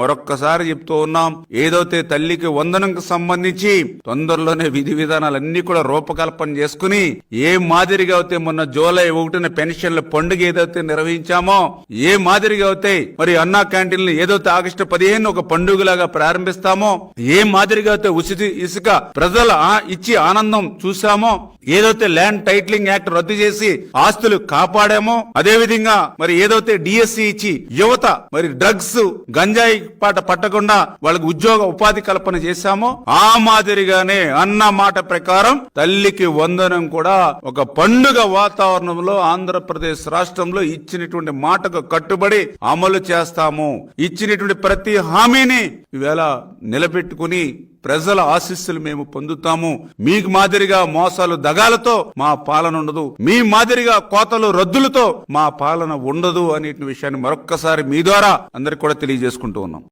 మరొక్కసారి చెప్తూ ఉన్నాం. ఏదైతే తల్లికి వందనంకు సంబంధించి తొందరలోనే విధి విధానాలన్నీ కూడా రూపకల్పన చేసుకుని ఏ మాదిరిగా అయితే మొన్న జూలై ఒకటిన పెన్షన్ల పండుగ ఏదైతే నిర్వహించామో ఏ మాదిరిగా అయితే మరి అన్నా క్యాంటీన్లు ఏదైతే ఆగస్టు పదిహేను ఒక పండుగలాగా ప్రారంభిస్తామో ఏ మాదిరిగా అయితే ఉచిత ఇసుక ప్రజల ఇచ్చి ఆనందం చూసామో ఏదైతే ల్యాండ్ టైటిలింగ్ యాక్ట్ రద్దు చేసి ఆస్తులు కాపాడామో అదే విధంగా మరి ఏదైతే డిఎస్సి ఇచ్చి యువత మరి డ్రగ్స్ గంజాయి పాట పట్టకుండా వాళ్ళకి ఉద్యోగ ఉపాధి కల్పన చేశామో ఆ మాదిరిగానే అన్న మాట ప్రకారం తల్లికి వందనం కూడా ఒక పండుగ వాతావరణంలో ఆంధ్రప్రదేశ్ రాష్ట్రంలో ఇచ్చినటువంటి మాటకు కట్టుబడి అమలు చేస్తాము. ఇచ్చినటువంటి ప్రతి హామీని ఈవేళ నిలబెట్టుకుని ప్రజల ఆశీస్సులు మేము పొందుతాము. మీకు మాదిరిగా మోసాలు దగాలతో మా పాలన ఉండదు. మీ మాదిరిగా కోతలు రద్దులతో మా పాలన ఉండదు అనే విషయాన్ని మరొక్కసారి మీ ద్వారా అందరికి కూడా తెలియజేసుకుంటూ ఉన్నాం.